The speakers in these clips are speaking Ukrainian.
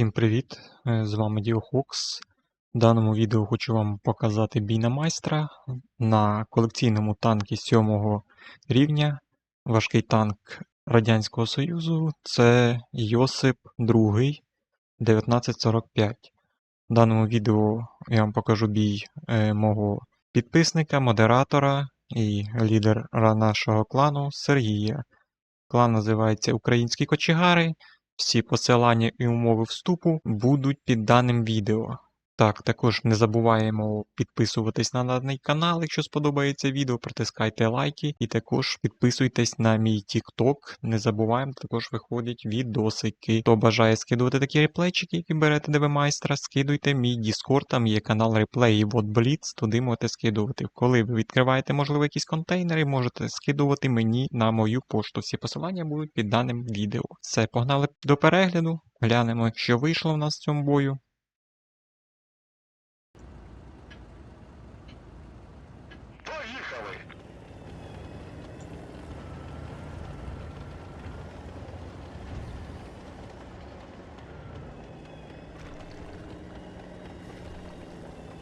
Всім привіт! Е, З вами DioHawks. В даному відео хочу вам показати бій на майстра на колекційному танкі 7 рівня. Важкий танк Радянського Союзу. Це Йосип II 1945. В даному відео я вам покажу бій е, мого підписника, модератора і лідера нашого клану Сергія. Клан називається Українські кочегари. Всі посилання і умови вступу будуть під даним відео. Так, також не забуваємо підписуватись на даний канал, якщо сподобається відео, протискайте лайки і також підписуйтесь на мій TikTok. Не забуваємо, також виходять відосики. Хто бажає скидувати такі реплейчики, які берете ДВ майстра, скидуйте мій Discord, там є канал реплеї Blitz, туди можете скидувати. Коли ви відкриваєте, можливо, якісь контейнери, можете скидувати мені на мою пошту. Всі посилання будуть під даним відео. Все, погнали до перегляду. Глянемо, що вийшло в нас в цьому бою.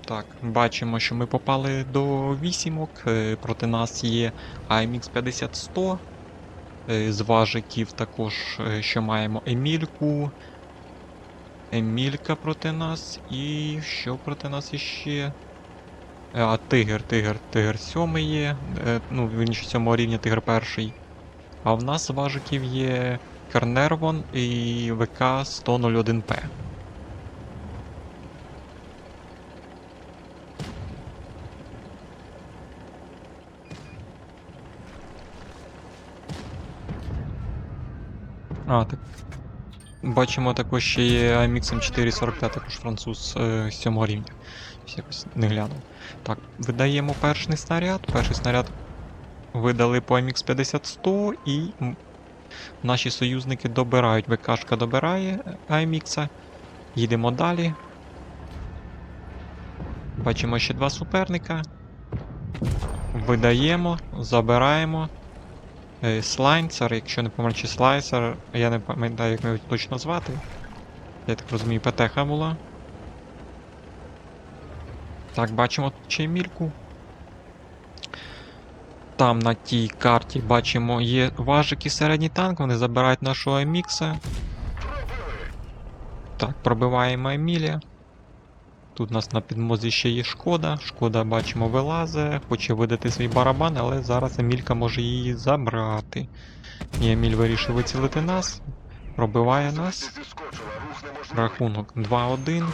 Так, бачимо, що ми попали до вісімок. Е, Проти нас є AMX 50-100. Е, З важиків також, е, що маємо Емільку. Емілька проти нас. І що проти нас іще? Е, А, Тигр, Тигр, Тигр 7 є. Ну, він ще 7 рівня, Тигр перший. А в нас важиків є Карнервон і ВК 101П. А, так. Бачимо також ще є AMX 445, також француз е, 7 рівня. Якось не глянув. Так, видаємо перший снаряд. Перший снаряд видали по AMX 50-100 і наші союзники добирають. ВКшка добирає AMX. Їдемо далі. Бачимо ще два суперника. Видаємо, забираємо. Е, Слайнцер, якщо не помилю, чи слайсер, я не пам'ятаю, як його точно звати. Я так розумію, ПТХ була. Так, бачимо тут ще. Там на тій карті бачимо є важик і середній танк, вони забирають нашого Емікса. Так, пробиваємо Емілія. Тут у нас на підмозі ще є шкода. Шкода, бачимо, вилазить, хоче видати свій барабан, але зараз Емілька може її забрати. І Еміль вирішив вицілити нас. Пробиває нас. Рахунок 2-1.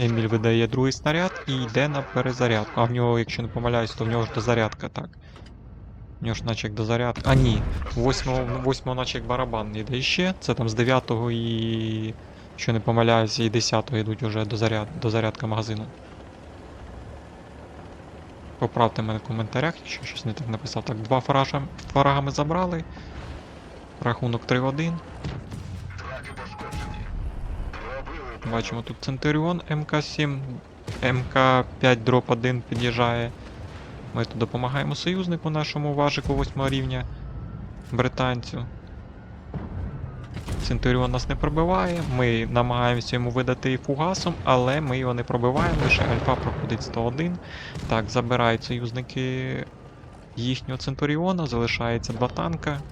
Еміль видає другий снаряд і йде на перезарядку. А в нього, якщо не помиляюсь, то в нього ж дозарядка, так. В нього ж наче як дозарядка. А ні, 8, 8 наче як барабан йде ще. Це там з 9-го і. Якщо не помиляюсь, і 10 йдуть вже до заряд, до зарядка магазину. Поправте мене в коментарях, якщо щось не так написав. Так, два фаража, фарага забрали. Рахунок 3-1. Траки пошкоджені. Пробили. Бачимо тут Центуріон МК7, МК5 дроп 1 під'їжджає. Ми тут допомагаємо союзнику нашому важику 8 рівня британцю. Центуріон нас не пробиває, ми намагаємося йому видати фугасом, але ми його не пробиваємо, лише альфа проходить 101. Так, забирають союзники їхнього Центуріона, залишається два танка.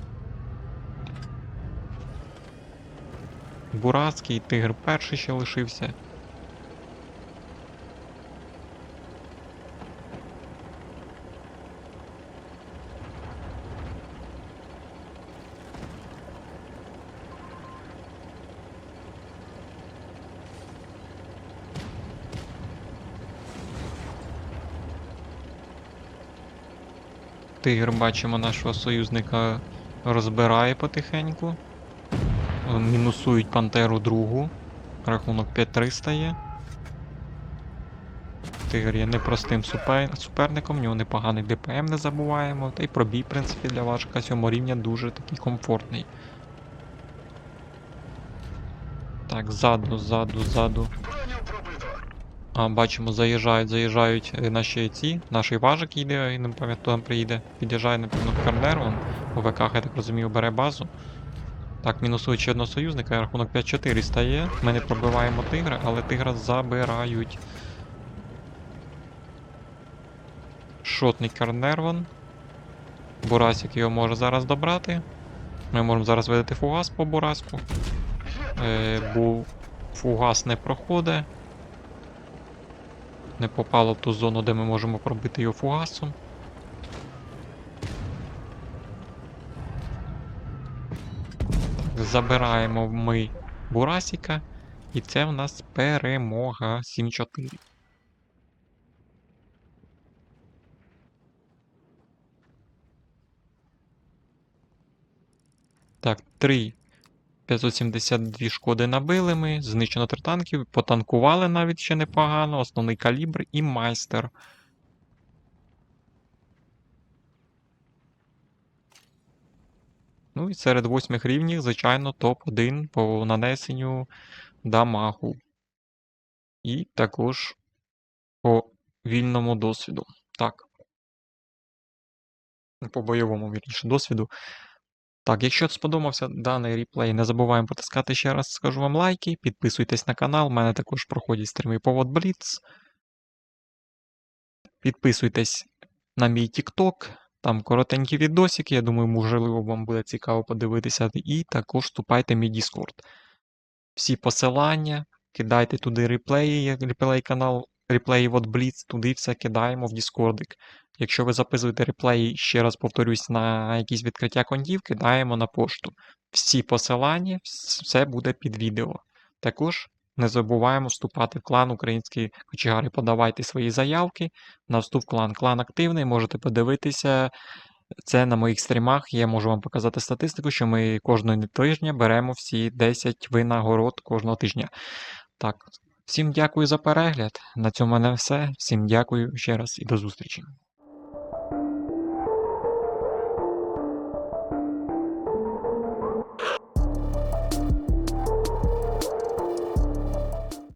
Бурацький, Тигр перший ще лишився. Тигр, бачимо, нашого союзника розбирає потихеньку. Е, Мінусують Пантеру другу. Рахунок 5-3 стає. Тигр є непростим супер... суперником, в нього непоганий ДПМ, не забуваємо. Та й пробій, в принципі, для важка 7 рівня дуже такий комфортний. Так, ззаду, ззаду, ззаду. А, бачимо, заїжджають, заїжджають е, наші ці. Наш важик їде, і не пам'ятаю, приїде. Під'їжджає, напевно, Карнер, он у ВК, я так розумію, бере базу. Так, мінусують ще одного союзника, рахунок 5-4 стає. Ми не пробиваємо тигра, але тигра забирають. Шотний Карнерван. Бурасик його може зараз добрати. Ми можемо зараз видати фугас по Бураску. Е, бо фугас не проходить. Не попало в ту зону, де ми можемо пробити його фугасом. Забираємо ми Бурасіка. І це в нас перемога 7-4. Так, 3. 572 шкоди набили ми, знищено 3 танків, потанкували навіть ще непогано, основний калібр і майстер. Ну і серед восьмих рівнів, звичайно, топ-1 по нанесенню дамагу. І також по вільному досвіду. Так. По бойовому вірніше досвіду. Так, якщо сподобався даний реплей, не забуваємо потискати ще раз, скажу вам лайки, підписуйтесь на канал, у мене також проходять стріми по Вот Blitz. Підписуйтесь на мій TikTok, там коротенькі відосики, я думаю, можливо, вам буде цікаво подивитися. І також вступайте в мій Discord. Всі посилання, кидайте туди реплеї, реплей канал, реплеї Вот Blitz, туди все кидаємо в Діскордик. Якщо ви записуєте реплеї, ще раз повторюсь, на якісь відкриття контів, кидаємо на пошту. Всі посилання, все буде під відео. Також не забуваємо вступати в клан Українські кочегари. Подавайте свої заявки на вступ в клан. Клан активний, можете подивитися. Це на моїх стрімах. Я можу вам показати статистику, що ми кожного тижня беремо всі 10 винагород кожного тижня. Так, всім дякую за перегляд. На цьому в мене все. Всім дякую ще раз і до зустрічі.